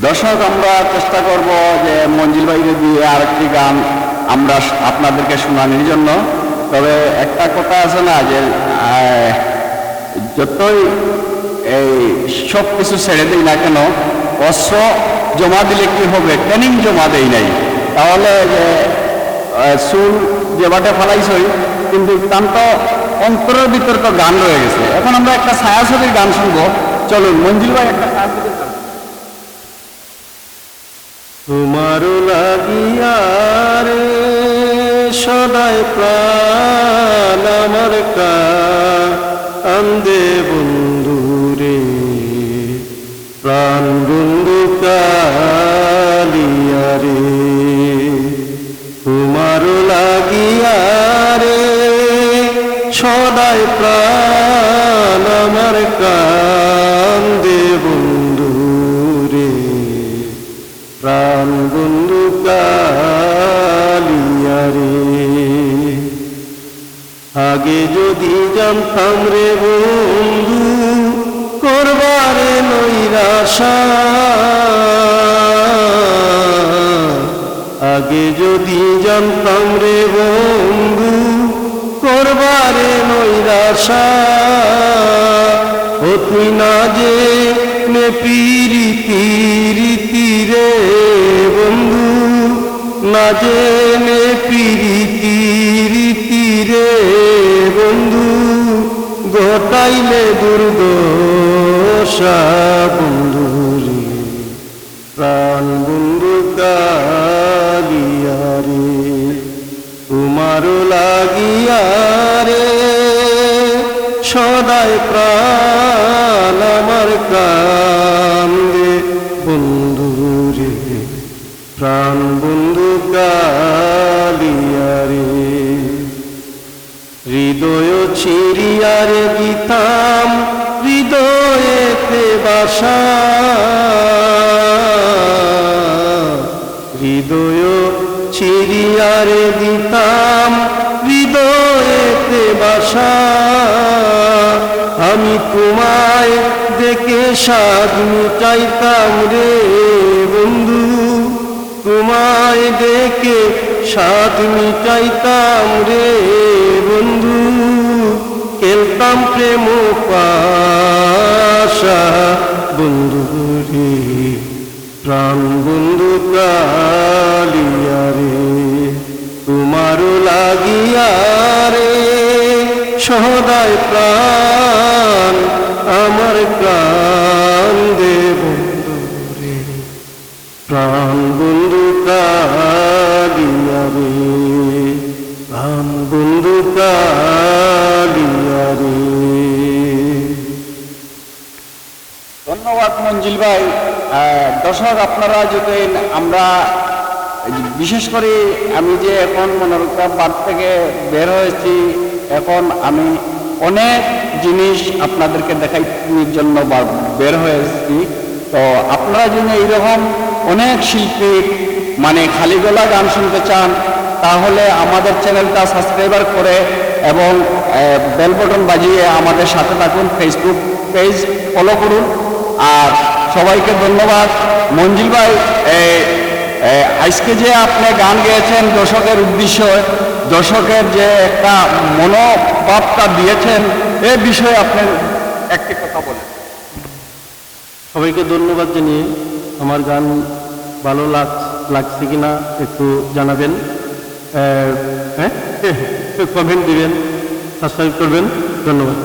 দর্শক, আমরা চেষ্টা করব যে মঞ্জিল ভাইকে দিয়ে আরেকটি গান আমরা আপনাদেরকে শোনানোর জন্য। তবে একটা কথা আছে না যে যতই এই সব কিছু ছেড়ে দিই না কেন, অস্ত্র জমা দিলে কি হবে ট্রেনিং জমা দেই নাই। তাহলে যে চুল যে বাটে ফেলাইছই, কিন্তু তার তো অন্তরের ভিতর তো গান রয়ে গেছে। এখন আমরা একটা ছায়াছবির গান শুনব। চলুন, মঞ্জিল ভাই একটা ছায়াছবির গান তোমার লাগিয়া রে, সদাই প্রাণ আমার কা আন্দে প্রাণ বন্ধু কালিয়া রে, তোমার লাগিয়া রে, সদাই প্রাণ আমার কান্দে প্রাণ বন্ধু কালিয়া রে আগে যদি জানতাম রে বন্ধু, করবারে নৈরাশা। আগে যদি জানতাম রে বন্ধু, করবারে নৈরাশা। ও তুই না যে নে পিরি তিরি না যে নে পিরি তিরি তীরে বন্ধু, ঘটাইলে দুর্দশা বন্ধু রে। প্রাণ বন্ধু কালিয়া রে তোমার লাগিয়া রে। সদাই প্রাণ আমার কান্দে হৃদয় ছিড়িয়ারে দিতাম হৃদয়েতে বাসা। হৃদয় ছিড়িয়ারে দিতাম হৃদয়েতে বাসা। আমি তোমায় দেখে স্বাদ মিটাইতাম রে বন্ধু, তোমায় দেখে স্বাদ মিটাইতাম রে খেলতাম প্রেম পাশা বন্ধু রে প্রাণ বন্ধু কালিয়া রে তোমার লাগিয়া রে। সদায় প্রাণ আমার কান্দে বন্ধু রে প্রাণ বন্ধু মঞ্জিল ভাই দর্শক আপনারা যদি আমরা, বিশেষ করে আমি যে এখন মনোরক্ষা পার্ক থেকে বের হয়েছি, এখন আমি অনেক জিনিস আপনাদেরকে দেখানোর জন্য বের হয়েছি। তো আপনারা যদি এইরকম অনেক শিল্পী মানে খালি গলা গান শুনতে চান, তাহলে আমাদের চ্যানেলটা সাবস্ক্রাইবার করে এবং বেল বটন বাজিয়ে আমাদের সাথে থাকুন ফেসবুক পেজ ফলো করুন। আর সবাইকে ধন্যবাদ। মঞ্জিল ভাই আজকে যে আপনি গান গেয়েছেন দর্শকের উদ্দেশ্যে, দর্শকের যে একটা মনোভাবটা দিয়েছেন, এ বিষয়ে আপনি একটি কথা বলেন। সবাইকে ধন্যবাদ জানিয়ে আমার গান ভালো লাগ, লাগছে কিনা একটু জানাবেন। হ্যাঁ কমেন্ট দিবেন সাবস্ক্রাইব করবেন। ধন্যবাদ।